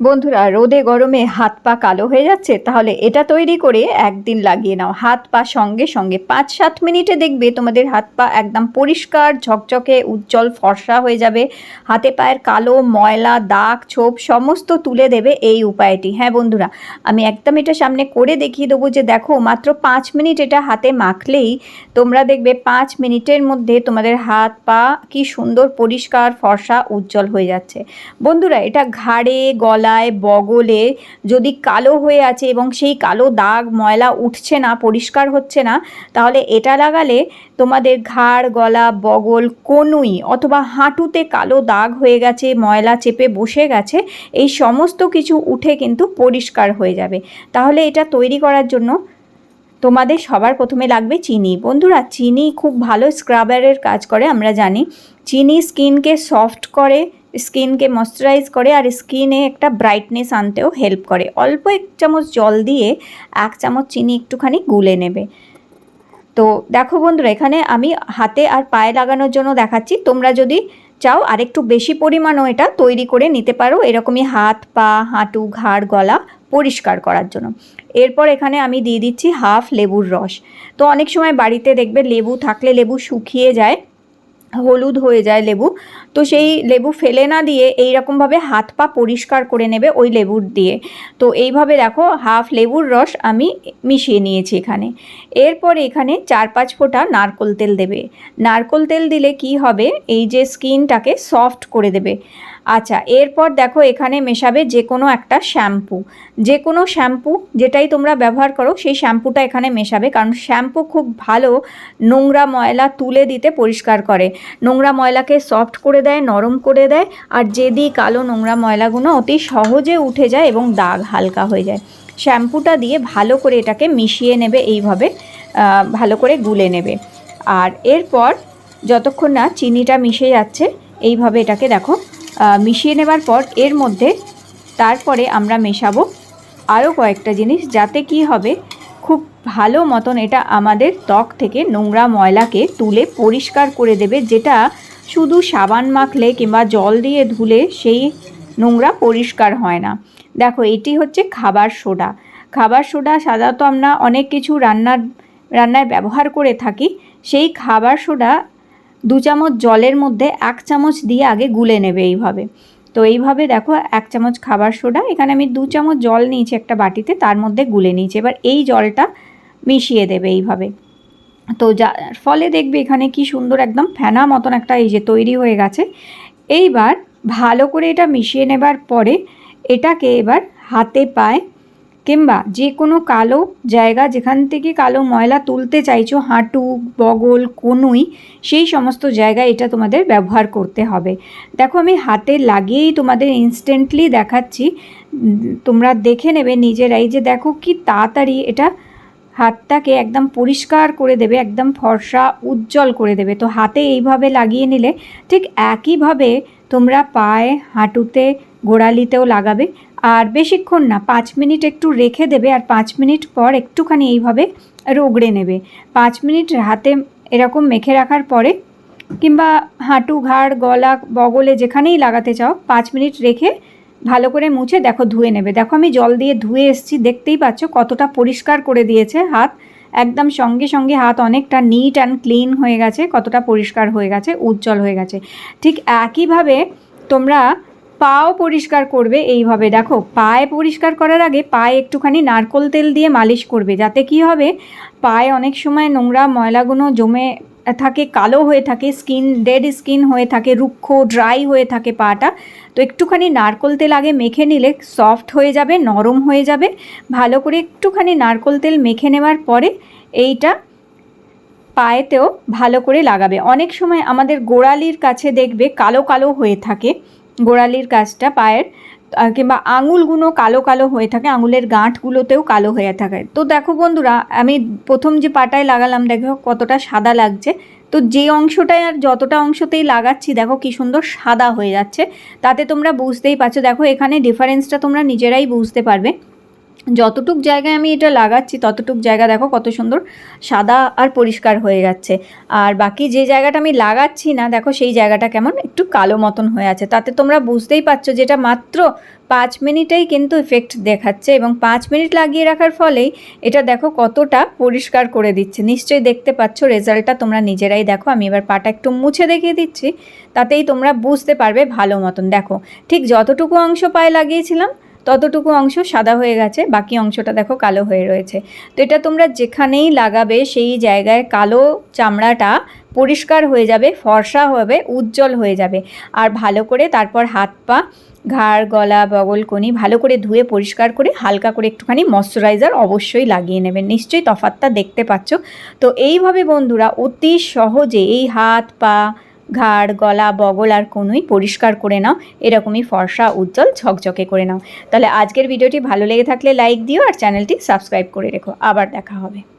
বন্ধুরা, রোদে গরমে হাত পা কালো হয়ে যাচ্ছে, তাহলে এটা তৈরি করে একদিন লাগিয়ে নাও। হাত পা সঙ্গে সঙ্গে পাঁচ সাত মিনিটে দেখবে তোমাদের হাত পা একদম পরিষ্কার, ঝকঝকে, উজ্জ্বল, ফর্সা হয়ে যাবে। হাতে পায়ের কালো, ময়লা, দাগ, ছোপ সমস্ত তুলে দেবে এই উপায়টি। হ্যাঁ বন্ধুরা, আমি একদম এটা সামনে করে দেখিয়ে দেবো যে দেখো, মাত্র পাঁচ মিনিট এটা হাতে মাখলেই তোমরা দেখবে পাঁচ মিনিটের মধ্যে তোমাদের হাত পা কি সুন্দর, পরিষ্কার, ফর্সা, উজ্জ্বল হয়ে যাচ্ছে। বন্ধুরা, এটা ঘাড়ে গলায় বগলে যদি কালো হয়ে আছে এবং সেই কালো দাগ ময়লা উঠছে না, পরিষ্কার হচ্ছে না, তাহলে এটা লাগালে তোমাদের ঘাড়, গলা, বগল, কনুই অথবা হাঁটুতে কালো দাগ হয়ে গেছে, ময়লা চেপে বসে গেছে, এই সমস্ত কিছু উঠে কিন্তু পরিষ্কার হয়ে যাবে। তাহলে এটা তৈরি করার জন্য তোমাদের সবার প্রথমে লাগবে চিনি। বন্ধুরা, চিনি খুব ভালো স্ক্রাবারের কাজ করে, আমরা জানি। চিনি স্কিনকে সফট করে স্কিনকে ময়শ্চারাইজ করে আর স্কিনে একটা ব্রাইটনেস আনতেও হেল্প করে। অল্প এক চামচ জল দিয়ে এক চামচ চিনি একটুখানি গুলে নেবে। তো দেখো বন্ধুরা, এখানে আমি হাতে আর পায়ে লাগানোর জন্য দেখাচ্ছি। তোমরা যদি চাও আরেকটু বেশি পরিমাণও এটা তৈরি করে নিতে পারো। এরকমই হাত, পা, হাঁটু, ঘাড়, গলা পরিষ্কার করার জন্য। এরপর এখানে আমি দিয়ে দিচ্ছি হাফ লেবুর রস। তো অনেক সময় বাড়িতে দেখবে লেবু থাকলে লেবু শুকিয়ে যায়। হলুদ হয়ে যায় লেবু, তো সেই লেবু ফেলে না দিয়ে এই রকমভাবে হাত পা পরিষ্কার করে নেবে ওই লেবুর দিয়ে। তো এইভাবে দেখো হাফ লেবুর রস আমি মিশিয়ে নিয়েছি এখানে। এরপরে এখানে চার পাঁচ ফোঁটা নারকোল তেল দেবে। নারকোল তেল দিলে কি হবে? এই যে স্কিনটাকে সফট করে দেবে। আচ্ছা এরপর দেখো এখানে মেশাবে যে কোনো একটা শ্যাম্পু। যে কোনো শ্যাম্পু যেটাই তোমরা ব্যবহার করো, সেই শ্যাম্পুটা এখানে মেশাবে। কারণ শ্যাম্পু খুব ভালো নোংরা ময়লা তুলে দিতে পরিষ্কার করে। নোংরা ময়লাকে সফট করে দেয়, নরম করে দেয় আর যেদি কালো নোংরা ময়লাগুলো অতি সহজে উঠে যায় এবং দাগ হালকা হয়ে যায়। শ্যাম্পুটা দিয়ে ভালো করে এটাকে মিশিয়ে নেবে এইভাবে ভালো করে গুলে নেবে। আর এরপর যতক্ষণ না চিনিটা মিশে যাচ্ছে, এইভাবে এটাকে দেখো মিশিয়ে নেবার পর এর মধ্যে তারপরে আমরা মেশাবো আরও কয়েকটা জিনিস যাতে কি হবে খুব ভালো মতন এটা আমাদের ত্বক থেকে নোংরা ময়লাকে তুলে পরিষ্কার করে দেবে, যেটা শুধু সাবান মাখলে কিংবা জল দিয়ে ধুলে সেই নোংরা পরিষ্কার হয় না। দেখো, এটি হচ্ছে খাবার সোডা। খাবার সোডা সাধারণত আমরা অনেক কিছু রান্নার, রান্নায় ব্যবহার করে থাকি। সেই খাবার সোডা দু চামচ জলের মধ্যে এক চামচ দিয়ে আগে গুলে নেবে এইভাবে। তো এইভাবে দেখো এক চামচ খাবার সোডা, এখানে আমি দু চামচ জল নিয়েছি একটা বাটিতে, তার মধ্যে গুলে নিয়েছি। এবার এই জলটা মিশিয়ে দেবে এইভাবে। তো যার ফলে দেখবে এখানে কি সুন্দর একদম ফেনা মতন একটা এই যে তৈরি হয়ে গেছে। এইবার ভালো করে এটা মিশিয়ে নেবার পরে এটাকে এবার হাতে পায় কিংবা যে কোনো কালো জায়গা, যেখান থেকে কালো ময়লা তুলতে চাইছো, হাঁটু, বগল, কনুই, সেই সমস্ত জায়গায় এটা তোমাদের ব্যবহার করতে হবে। দেখো, আমি হাতে লাগিয়েই তোমাদের ইনস্ট্যান্টলি দেখাচ্ছি। তোমরা দেখে নেবে নিজেরাই যে দেখো কি তাড়াতাড়ি এটা হাতটাকে একদম পরিষ্কার করে দেবে, একদম ফর্সা, উজ্জ্বল করে দেবে। তো হাতে এইভাবে লাগিয়ে নিলে ঠিক একইভাবে তোমরা পায়ে হাঁটুতে, গোড়ালিতেও লাগাবে। আর বেশিক্ষণ না, পাঁচ মিনিট একটু রেখে দেবে আর পাঁচ মিনিট পর একটুখানি এইভাবে রগড়ে নেবে। পাঁচ মিনিট হাতে এরকম মেখে রাখার পরে কিংবা হাঁটু, ঘাড়, গলা, বগলে যেখানেই লাগাতে চাও, পাঁচ মিনিট রেখে ভালো করে মুছে দেখো, ধুয়ে নেবে। দেখো আমি জল দিয়ে ধুয়ে এসেছি, দেখতেই পাচ্ছ কতটা পরিষ্কার করে দিয়েছে হাত। একদম সঙ্গে সঙ্গে হাত অনেকটা নিট অ্যান্ড ক্লিন হয়ে গেছে, কতটা পরিষ্কার হয়ে গেছে, উজ্জ্বল হয়ে গেছে। ঠিক একইভাবে তোমরা পাও পরিষ্কার করবে এইভাবে। দেখো, পায়ে পরিষ্কার করার আগে পায়ে একটুখানি নারকোল তেল দিয়ে মালিশ করবে, যাতে কি হবে? পায়ে অনেক সময় নোংরা ময়লাগুলো জমে থাকে, কালো হয়ে থাকে, স্কিন, ডেড স্কিন হয়ে থাকে, রুক্ষ, ড্রাই হয়ে থাকে পাটা। তো একটুখানি নারকোল তেল আগে মেখে নিলে সফট হয়ে যাবে, নরম হয়ে যাবে। ভালো করে একটুখানি নারকোল তেল মেখে নেওয়ার পরে এইটা পায়েতেও ভালো করে লাগাবে। অনেক সময় আমাদের গোড়ালির কাছে দেখবে কালো কালো হয়ে থাকে। গোড়ালির কাজটা, পায়ের কিংবা আঙুলগুলো কালো কালো হয়ে থাকে, আঙুলের গাঁটগুলোতেও কালো হয়ে থাকে। তো দেখো বন্ধুরা, আমি প্রথম যে পাটায় লাগালাম, দেখো কতটা সাদা লাগছে। তো যে অংশটায় আর যতটা অংশতেই লাগাচ্ছি, দেখো কি সুন্দর সাদা হয়ে যাচ্ছে। তাতে তোমরা বুঝতেই পারছ, দেখো এখানে ডিফারেন্সটা তোমরা নিজেরাই বুঝতে পারবে। যতটুক জায়গায় আমি এটা লাগাচ্ছি, ততটুক জায়গা দেখো কত সুন্দর সাদা আর পরিষ্কার হয়ে যাচ্ছে আর বাকি যে জায়গাটা আমি লাগাচ্ছি না, দেখো সেই জায়গাটা কেমন একটু কালো মতন হয়ে আছে। তাতে তোমরা বুঝতেই পারছ যেটা মাত্র পাঁচ মিনিটেই কিন্তু ইফেক্ট দেখাচ্ছে এবং পাঁচ মিনিট লাগিয়ে রাখার ফলেই এটা দেখো কতটা পরিষ্কার করে দিচ্ছে। নিশ্চয়ই দেখতে পাচ্ছ রেজাল্টটা তোমরা নিজেরাই দেখো। আমি এবার পাটা একটু মুছে দেখিয়ে দিচ্ছি, তাতেই তোমরা বুঝতে পারবে ভালো মতন। দেখো, ঠিক যতটুকু অংশ পায়ে লাগিয়েছিলাম ততটুকু অংশ সাদা হয়ে গেছে, বাকি অংশটা দেখো কালো হয়ে রয়েছে। তো এটা তোমরা যেখানেই লাগাবে সেই জায়গায় কালো চামড়াটা পরিষ্কার হয়ে যাবে, ফর্সা হবে, উজ্জ্বল হয়ে যাবে। আর ভালো করে তারপর হাত পা, ঘাড়, গলা, বগল, কোনি ভালো করে ধুয়ে পরিষ্কার করে হালকা করে একটুখানি ময়শ্চারাইজার অবশ্যই লাগিয়ে নেবেন নিশ্চয়ই তফাতটা দেখতে পাচ্ছ। তো এইভাবে বন্ধুরা অতি সহজে এই হাত পা ঘাড়, গলা, বগল আর কোনোই পরিষ্কার করে নাও। এরকমই ফর্সা, উজ্জ্বল, ঝকঝকে করে নাও। তাহলে আজকের ভিডিওটি ভালো লেগে থাকলে লাইক দিও আর চ্যানেলটি সাবস্ক্রাইব করে রেখো। আবার দেখা হবে।